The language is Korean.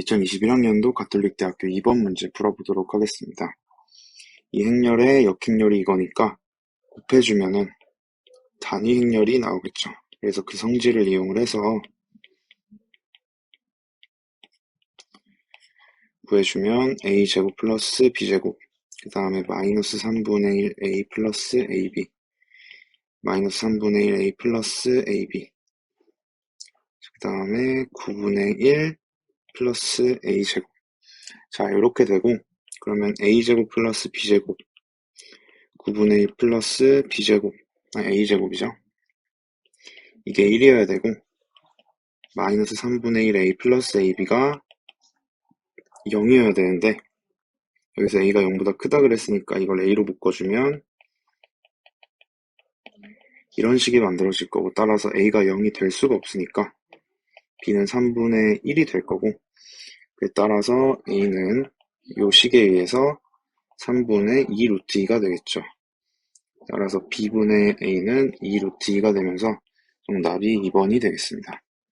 2021학년도 가톨릭대학교 2번 문제 풀어보도록 하겠습니다. 이 행렬의 역행렬이 이거니까 곱해주면은 단위 행렬이 나오겠죠. 그래서 그 성질을 이용을 해서 구해주면 a제곱 플러스 b제곱 그 다음에 마이너스 3분의 1 a 플러스 ab 마이너스 3분의 1 a 플러스 ab 그 다음에 9분의 1 플러스 a제곱. 자 이렇게 되고 그러면 a제곱 플러스 b제곱. 9분의 1 플러스 b제곱. 아 a제곱이죠. 이게 1이어야 되고 마이너스 3분의 1 a 플러스 ab가 0이어야 되는데 여기서 a가 0보다 크다 그랬으니까 이걸 a로 묶어주면 이런 식이 만들어질 거고 따라서 a가 0이 될 수가 없으니까 b는 3분의 1이 될 거고 그에 따라서 a는 이 식에 의해서 3분의 2 루트 2가 되겠죠. 따라서 b분의 a는 2 루트 2가 되면서 정답이 2번이 되겠습니다.